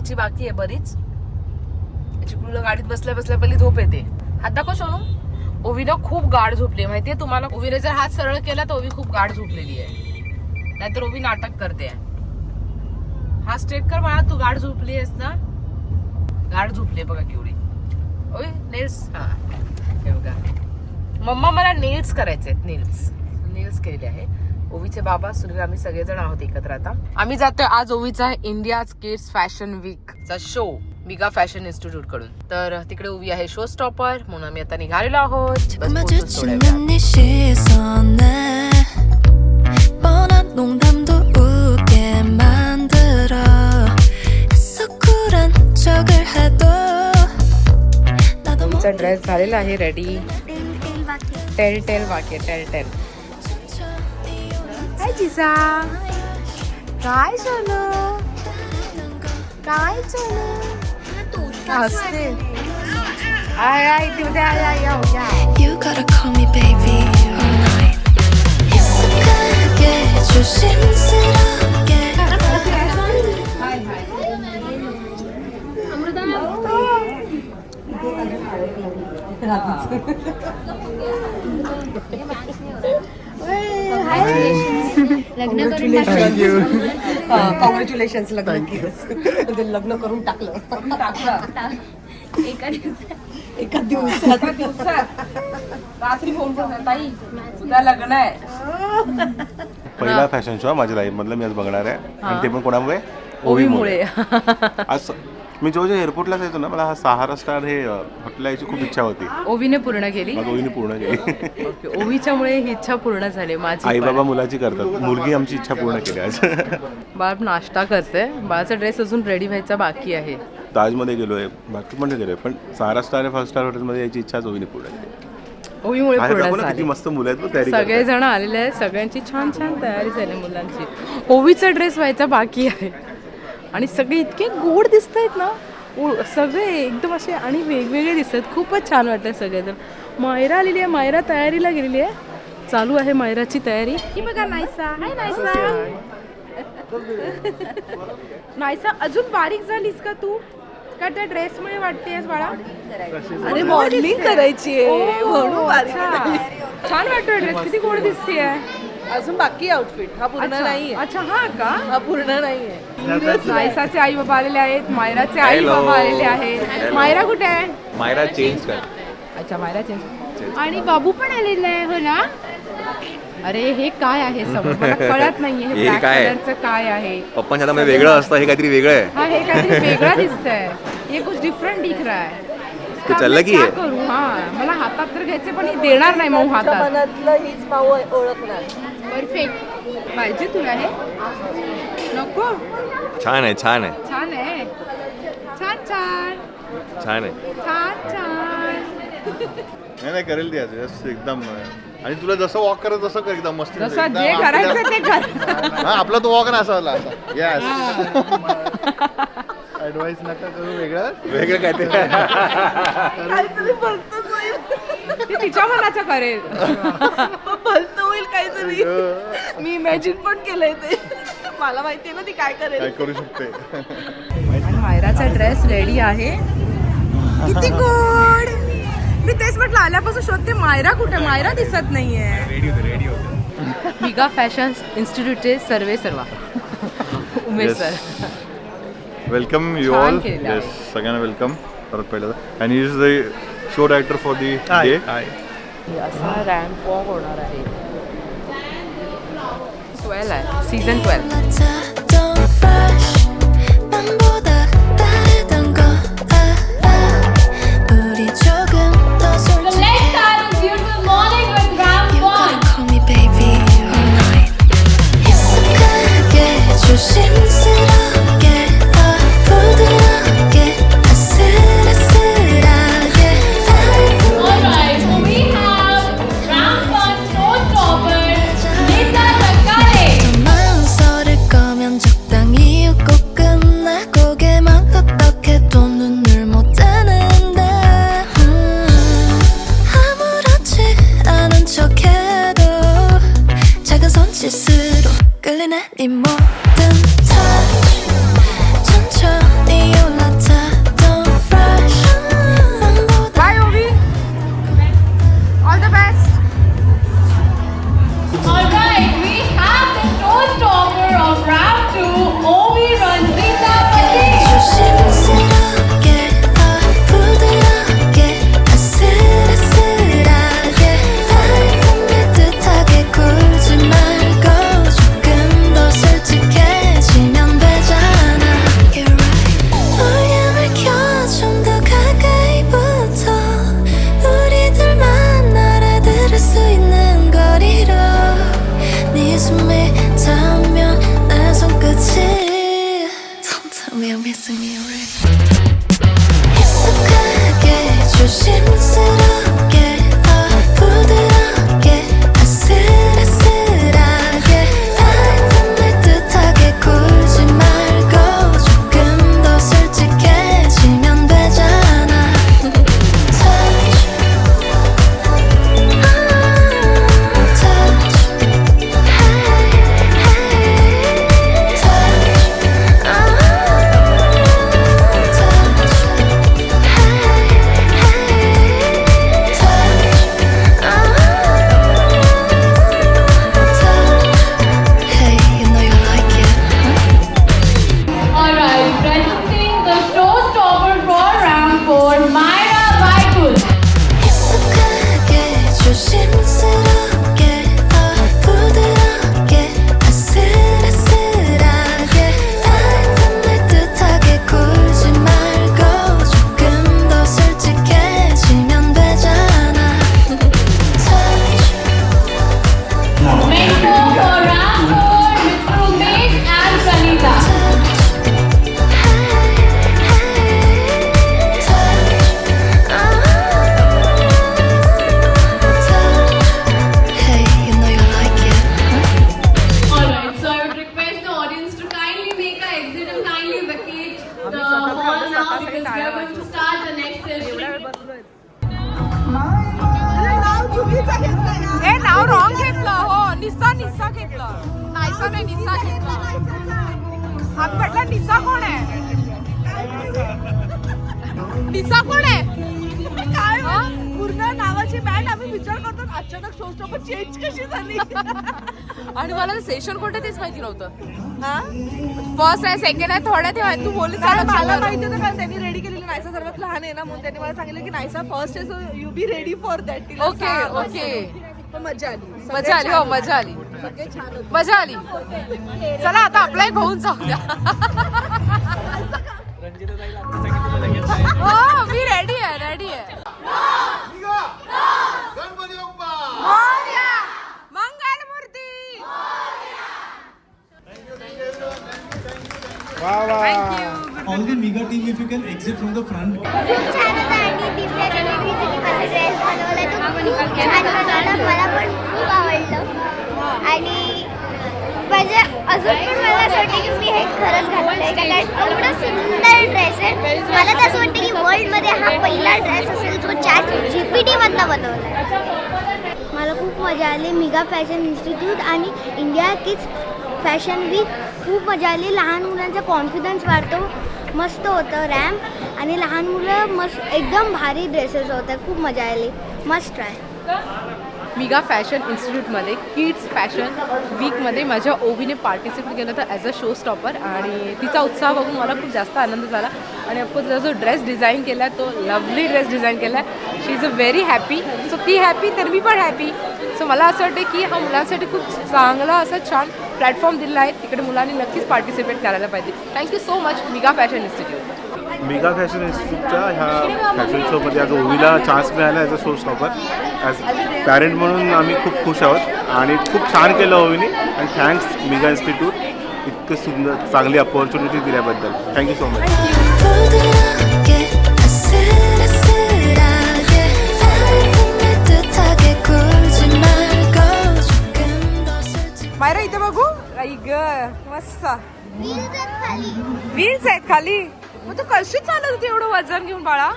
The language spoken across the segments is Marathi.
व्हायची बाकी आहे बरीच. चिकलूला गाडीत बसल्या बसल्या पहिली झोप येते. हात दाखव सोनू. ओवीनं खूप गाढ झोपली आहे माहितीये तुम्हाला? ओवीने जर हात सरळ केला तर ओवी खूप गाढ झोपलेली आहे. नाहीतर ओवी नाटक करते. हा स्ट्रेट कर मला तू गाढ झोपली आहेस ना? गाढ झोपली आहे बघा केवढी. ओय नेल्स हा. बघा. मम्मा मला नेल्स करायचे आहेत नेल्स नेल्स केले आहे. ओवीचे बाबा सुनील आम्ही सगळेजण आहोत एकत्र आता. आम्ही जातोय आज ओवीचा आहे इंडिया किड्स फॅशन वीक चा शो बिगा फॅशन इन्स्टिट्यूटकडून. तर तिकडे उभी आहे शो स्टॉपर म्हणून आम्ही आता निघालेलो आहोत. ड्रेस झालेला आहे रेडी टेल टेल वाक्य टेल टेल 천천히 हाय जिसा काय सोनू काय सोनू असते आय आय तिथे आय आय या या You gotta call me baby all night 익숙하게 조심스럽게 congratulation लग्न केलंस म्हणजे लग्न करून टाकलं. एका दिवसात. रात्री फोन ताई उद्या लग्न आहे. पहिला फॅशन शो माझ्या लाईफ मधला मी आज बघणार आहे. आणि ते पण कोणामुळे? ओवीमुळे. आज मी जो जो एअरपोर्टला जायचो ना मला हा सहारा स्टार हे हॉटेल यायची खूप इच्छा होती. ओवीने पूर्ण केली? ओळीने पूर्ण केली. ओके ओवीच्यामुळे ही इच्छा पूर्ण झाली माझी आई. बाबा मुलाची करतात. मुलगी आमची इच्छा पूर्ण केली आज. बाळ नाश्ता करते. बाळाचा ड्रेस अजून रेडी व्हायचा बाकी आहे. ताजमध्ये गेलोय बाकी पण गेलोय पण सहारा स्टार फाईव्ह स्टार हॉटेलमध्ये यायची इच्छाच ओळीने पूर्ण केली. ओवीमुळे पूर्ण दाखव ना, किती झाली मस्त मुलं आहेत बघ तयारी करतायत. सगळेजण आलेले आहेत सगळ्यांची छान छान तयारी झाली मुलांची. ओवीचा ड्रेस व्हायचा बाकी आहे. आणि सगळे इतके गोड दिसत आहेत ना सगळे एकदम असे आणि वेगवेगळे दिसत आहेत खूपच छान वाटतं सगळेजण मायरा आलेली आहे मायरा तयारीला गेलेली आहे. चालू आहे मायराची तयारी. ही बघा नायसा. हाय नायसा. नायसा अजून बारीक झालीस का तू? का त्या ड्रेसमुळे वाटतेस बाळा? अरे मॉडेलिंग करायची आहे. म्हणून बारीक छान वाटतोय ड्रेस. किती गोड दिसतीये. अजून बाकी आउटफिट हा पूर्ण अच्छा. नाहीये. अच्छा हा का? हा पूर्ण नाहीये. सायसाचे आई बाबा आलेले आहेत मायराचे आई बाबा आलेले आहेत. मायरा कुठे आहे? मायरा चेंज कर. अच्छा मायरा चेंज आणि बाबू पण आलेला आहे हो ना? अरे हे काय आहे कळत नाहीये हे हे ब्लॅक काय आहे? कलरचं काय आहे? पप्पांच्या वेगळं असतं हे काहीतरी वेगळं आहे. हा हे काहीतरी वेगळं दिसतंय. ये कुछ डिफरंट दिख रहा है. तो चलला की क्या आहे? करू? हा मला हातात तर घ्यायचे पण हे देणार नाही मऊ हातात. मनातलं हीच माऊ ओळखणार. परफेक्ट पाहिजे तुला हे? नको? छान आहे छान आहे. छान आहे. छान छान. छान आहे. छान छान. नाही नाही करेल ती आज. Just एकदम. आणि तुला जसं वॉक करत तसं कर एकदम मस्त. जसं जे करायचं ते कर. हा आपला तो वॉक ना असा येस ऍडवाइस नका करू वेगळं. वेगळं काय ते काहीतरी भलतंच होईल ते तिच्या मनाचं करेल. भलतं होईल काहीतरी. मी इमॅजिन पण केलंय ते. मला माहितीये ना ती काय करेल. काय करू शकते. मायराचा ड्रेस रेडी आहे. किती गोड. मी तेच म्हटलं आल्यापासून शोधते मायरा कुठे? मायरा दिसत नाहीये. मिगा फॅशन इन्स्टिट्यूटचे सर्वे सर्वा. Umesh Yes. Sir welcome you छान ऑल केलं आहे. येस सगळ्यांना वेलकम परत पहिलं and is the show director for the day असा रॅम्प वॉक होणार आहे ट्वेल्व आहे सीझन ट्वेल्व missing you. 익숙하게 조심스럽게. आम्ही म्हटलं निस्सा कोण आहे? निस्सा कोण आहे? काय हो? पूर्ण नावाची बँड आम्ही विचार करतो अचानक शो स्टॉपर चेंज कशी झाली? आणि मला सेशन कोणतं तेच माहिती नव्हतं. हा? फर्स्ट आहे सेकंड आहे थोड्या तेव्हा तू बोलली मला माहिती होतं कारण त्यांनी रेडी केलेली नायसा सर्वात लहान आहे ना म्हणून त्यांनी मला सांगितलं की नायसा फर्स्ट आहे so you be ready for that okay okay मजा आली. मजा आली हो मजा आली. मजा आली. चला आता आपलाही होऊन जाऊ द्या हो मी रेडी आहे रेडी आहे. मंगल मूर्ती. the Mega team, if you can exit from the front. मला पण खूप आवडलं. आणि म्हणजे अजून पण मला असं वाटतं की मी हे खरंच घातलं आहे कारण एवढं सुंदर ड्रेस आहे. मला तर असं वाटतं की वर्ल्डमध्ये हा पहिला ड्रेस असेल जो चॅट जी पी टीमधनं बनवला मला खूप मजा आली. मिगा फॅशन इन्स्टिट्यूट आणि इंडिया किड्स फॅशन वीक खूप मजा आली. लहान मुलांचा कॉन्फिडन्स वाढतो. मस्त होतं रॅम्प आणि लहान मुलं मस्त एकदम भारी ड्रेसेस होतं खूप मजा आली. मस्त ट्राय मिगा फॅशन इन्स्टिट्यूटमध्ये किड्स फॅशन वीकमध्ये माझ्या ओवीने पार्टिसिपेट केलं होतं ॲज अ शो स्टॉपर आणि तिचा उत्साह बघून मला खूप जास्त आनंद झाला. आणि ऑफकोर्स तिचा जो ड्रेस डिझाईन केला तो लवली ड्रेस डिझाईन केला. She is a very happy so ती हॅपी तर मी पण हॅपी सो मला असं वाटतं की हा मुलांसाठी खूप चांगला असा छान प्लॅटफॉर्म दिला आहे. तिकडे मुलांनी नक्कीच पार्टिसिपेट करायला पाहिजे. Thank you so much Miga fashion institute mega fashion इन्स्टिट्यूटच्या ह्या फॅशन शोमध्ये आज ओवीला चान्स मिळाला as a showstopper as parent म्हणून आम्ही खूप खुश आहोत आणि खूप छान केलं ओवीने. आणि थँक्स मेगा इन्स्टिट्यूट इतकं सुंदर चांगली अपॉर्च्युनिटी दिल्याबद्दल. थँक्यू सो मच मायरा इथे बघू? आई ग मस्त. व्हील्स आहेत खाली. मग तू कशी चालत होती एवढं वजन घेऊन बाळा?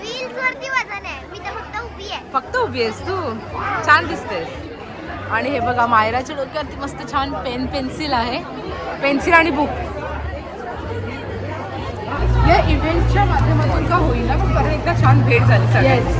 व्हील्स वरती वजन आहे. मी तर फक्त उभी आहे. फक्त उभी आहेस तू? छान दिसतेस. आणि हे बघा मायराच्या डोक्यावरती मस्त छान पेन पेन्सिल आहे. पेन्सिल आणि बुक. या इव्हेंटच्या माध्यमातून का होईना पण परत एकदा छान भेट झाली सगळ्यांची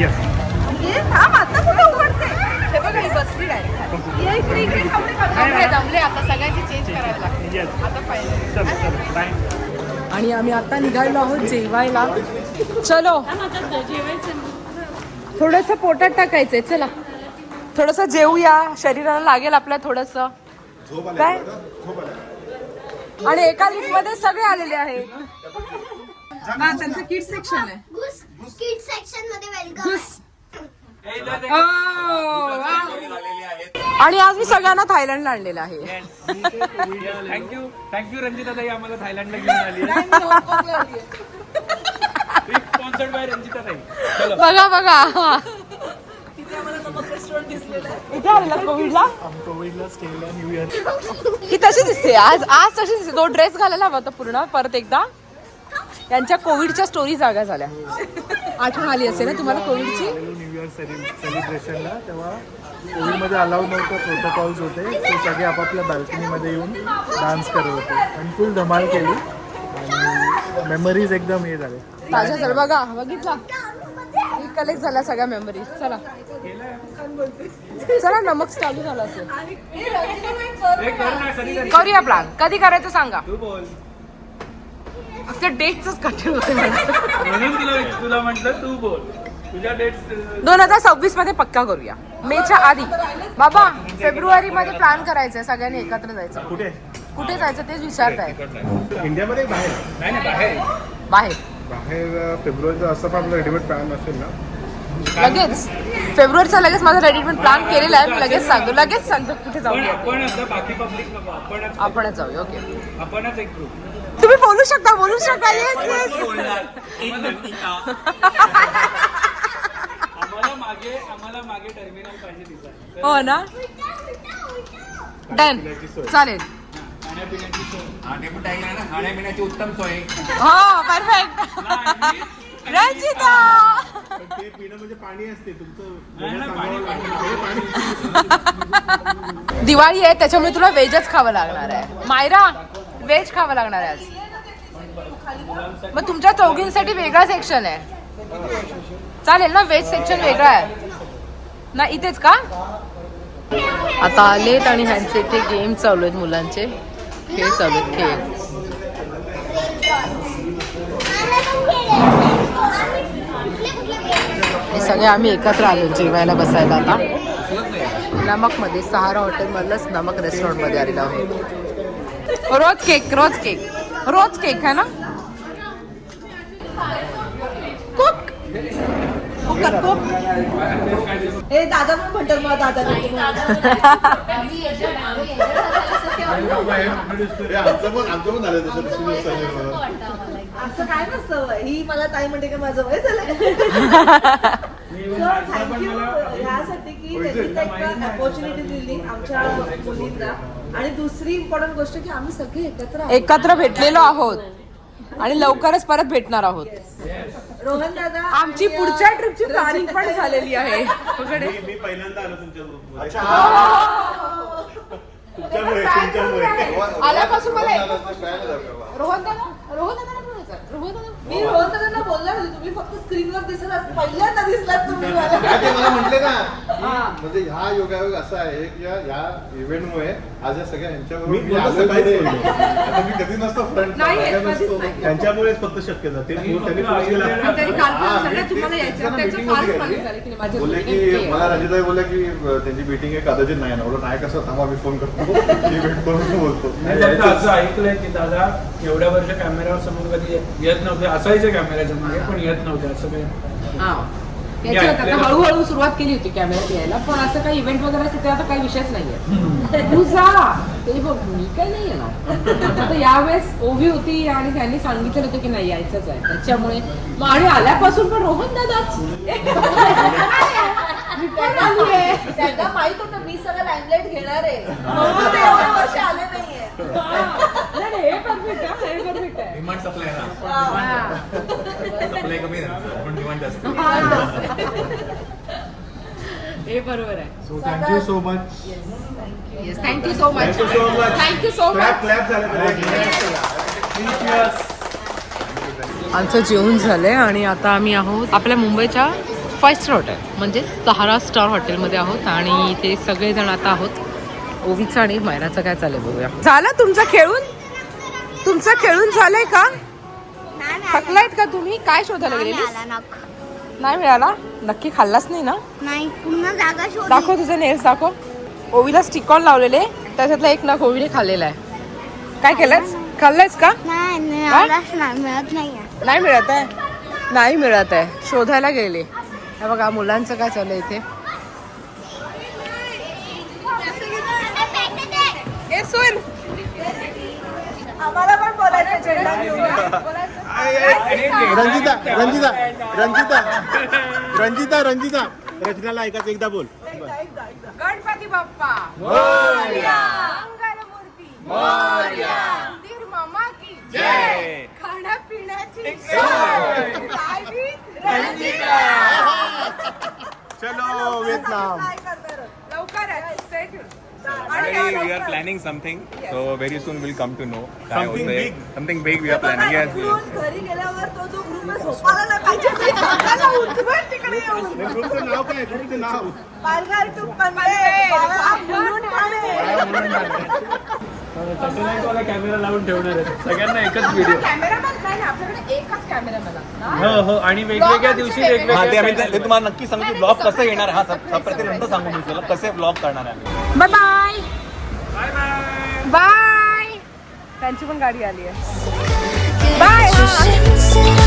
ये ही ये इकडे इकडे थांबले आता सगळ्यांची चेंज करायला लागते आता पाहिजे आणि आम्ही आता निघालेलो आहोत जेवायला. चलो. थोडस पोटात टाकायचंय चला. थोडस जेवूया. शरीराला लागेल आपल्या थोडस. काय? आणि एका लिफ्टमध्ये सगळे आलेले आहेत. हा त्यांचं किड सेक्शन आहे. घुस. किड सेक्शनमध्ये वेलकम Oh. आणि आज मी सगळ्यांना थायलंडला आणलेलं आहे. थँक्यू थँक्यू रंजिता ताई आम्हाला थायलंडला घेऊन आली. स्पॉन्सर्ड बाय रंजिता ताई चलो. बघा बघा. इथे आलेला कोविडला? कोविडला स्टेला न्यू इयर ही तशी दिसते. आज आज तशी दिसते. तो ड्रेस घालायला हवा होता पूर्ण. परत एकदा यांच्या कोविडच्या स्टोरी जागा झाल्या. आठवण आली असेल ना तुम्हाला कोविडची? न्यू इयर सेलिब्रेशनला तेव्हा कोविडमध्ये अलाउड नव्हतं प्रोटोकॉल्स होते. ते सगळे आपापल्या बाल्कनीमध्ये येऊन डान्स करत होते. आणि फुल धमाल केली. आणि मेमरीज एकदम हे झाले. जर बघा बघितला. कलेक्ट झाल्या सगळ्या मेमरीज चला. चला नमक चालू झालं असेल. हे करूया प्लॅन कधी करायचं सांगा. तू बोल. फक्त डेटच कठीण होते. म्हणून तुला म्हटलं तू बोल. दोन हजार सव्वीसमध्ये पक्का करूया. मेच्या आधी. बाबा फेब्रुवारी मध्ये प्लॅन करायचंय सगळ्यांनी एकत्र जायचं. कुठे? कुठे जायचं तेच विचारताय. इंडियामध्ये बाहेर? नाही नाही बाहेर. बाहेर. बाहेर फेब्रुवारीचं असं पण आपलं रेडीमेड प्लॅन असेल ना? लगेच. फेब्रुवारीचा लगेच माझा रेडीमेड प्लॅन केलेला आहे. मी लगेच सांगतो. लगेच सांगतो कुठे नको. आपणच जाऊया ओके आपणच एक ग्रुप तुम्ही बोलू शकता बोलू शकता. येस आम्हाला मागे आम्हाला मागे टर्मिनल पाहिजे तिचा हो ना? डन चालेल. खाण्यापिण्याची उत्तम सोय. हो परफेक्ट रंजिता! पण ते पिणं म्हणजे पाणी असते तुमचं. दिवाळी आहे त्याच्यामुळे तुला व्हेजच खावं लागणार आहे. मायरा व्हेज खावं लागणार आहे आज. मग तुमच्या चौघींसाठी वेगळा सेक्शन आहे. चालेल ना? व्हेज सेक्शन वेगळा आहे. ना इथेच का? आता आलेत आणि ह्यांचे इथे गेम चालू आहेत मुलांचे. खेळ चालू आहेत खेळ. हे सगळे आम्ही एकत्र आलो जेवायला बसायला आता. नमकमध्ये सहारा हॉटेलमधलंच नमक रेस्टॉरंटमध्ये आलेलो आहोत rose cake rose cake rose cake है ना? कुक हे दादा पण म्हणतात मला दादा हे असं काय नसतं वय. ही मला ताई म्हणते की माझं वय झालं थँक्यू ह्यासाठी की त्यांनी एक अपॉर्च्युनिटी दिली आमच्या मुलींना. आणि दुसरी इम्पॉर्टंट गोष्ट की आम्ही सगळे एकत्र आहोत. एकत्र भेटलेलो आहोत. आणि लवकरच परत भेटणार आहोत. रोहन दादा आमची पुढच्या ट्रिपची प्लॅनिंग पण झालेली आहे. मी पहिल्यांदा आलो तुमच्या ग्रुपमध्ये तुमच्यामुळे तुमच्यामुळे. आल्यापासून मला रोहन दादा रोहन दादा मी रोहन दादांना बोलणार होते. तुम्ही फक्त स्क्रीनवर दिसत आहात. पहिल्यांदा दिसलात तुम्ही मला. ते मला म्हटले ना की म्हणजे ह्या योगायोग असा आहे की या- ह्या इव्हेंटमुळे आज या सगळ्या मी मी मला आलोय सकाळीच पुढे. बोललो. आता मी कधी नसतो फ्रंट नाही, कधीच नाही. त्यांच्यामुळेच फक्त शक्य झालं. ते त्यांनी फोर्स केला त्यांनी हा, काल मी सगळं तुम्हाला तेच- यायचं त्यांना त्याचं meeting फारच होती मागे घरी. झालं की माझ्या बोलले की मुलीने मला रंजिताई बोलले की अ, त्यांची मीटिंग आहे कदाचित नाही ना बोललो नाही कसं? थांबा मी फोन करतो. मी आणि बोलतो. नाही फक्त असं ऐकलंय की दादा एवढ्या वर्ष कॅमेरा समोर कधी येत नव्हते असायचे कॅमेऱ्याच्या मागे पण येत नव्हते असं काही हा. आता. हळूहळू सुरुवात केली होती कॅमेऱ्यात यायला पण असं काही इव्हेंट वगैरे असते आता काही विषयच नाहीये तू जा ते बघ मी काय नाही येणार आता यावेळेस ओवी होती आणि त्यांनी सांगितलं होतं की नाही यायचंच आहे त्याच्यामुळे मग आणि आल्यापासून पण रोहन दादाच. त्यांना माहीत होतं मी सगळं घेणार आहे. म्हणून ते एवढे वर्ष आले नाहीये. नाही, नाही, हे perfect आहे, हे perfect आहे. डिमांड सप्लाय ना हा. सप्लाय कमी ना पण डिमांड जास्त. हे. बरोबर आहे. So thank you so much yes thank you so much thank you so much thank you so clap much clap झालं आमचं जेवण झालंय आणि आता आम्ही आहोत आपल्या मुंबईच्या फाईव्ह स्टार हॉटेल म्हणजे सहारा स्टार हॉटेलमध्ये आहोत आणि ते सगळेजण आता आहोत. ओवीचं आणि मायराचं काय चाललंय बघूया. झालं तुमचं खेळून? तुमचं खेळून झालंय का? थकलायत का तुम्ही? काय शोधायला गेलेली नाही मिळाला? नक्की खाल्लाच नाही ना? नाही पुन्हा जागा शोध. दाखव तुझे नेल्स दाखव. ओवीला स्टिक ऑन लावलेले त्याच्यातला एक नख ओवीने खाल्लेला आहे. काय केलंयस? खाल्लंयस का? नाही मिळत नाही मिळत आहे. नाही मिळत आहे. शोधायला गेले हे बघा मुलांचं काय चालू आहे इथे? रंजिता रंजिता रंजिता रंजिता रंजिता. रचनाला ऐकायचं एकदा बोल. गणपती बाप्पा. मंगलमूर्ती. मंदिर मामा की. जय. खाण्यापिण्याची. चलो Vietnam we are planning something, so very soon we'll come to know. काय Something होतंय. big. Something big we are planning. Yes, yes. घरी गेल्यावर तो जो ग्रुप आहे झोपायला नाही पाहिजे ते स्वतःला उठवत तिकडे येऊन ग्रुपचं नाव काय ग्रुपचं नाव पालघर टू पनवेल बाळा मुलुंड ठाणे सॅटेलाइट वाला कॅमेरा लावून नक्की सांगतो ब्लॉग कसं येणार हा सप्रती नंतर सांगू मी तुला कसे ब्लॉग करणार आहे बाय बाय बाय त्यांची पण गाडी आली आहे. बाय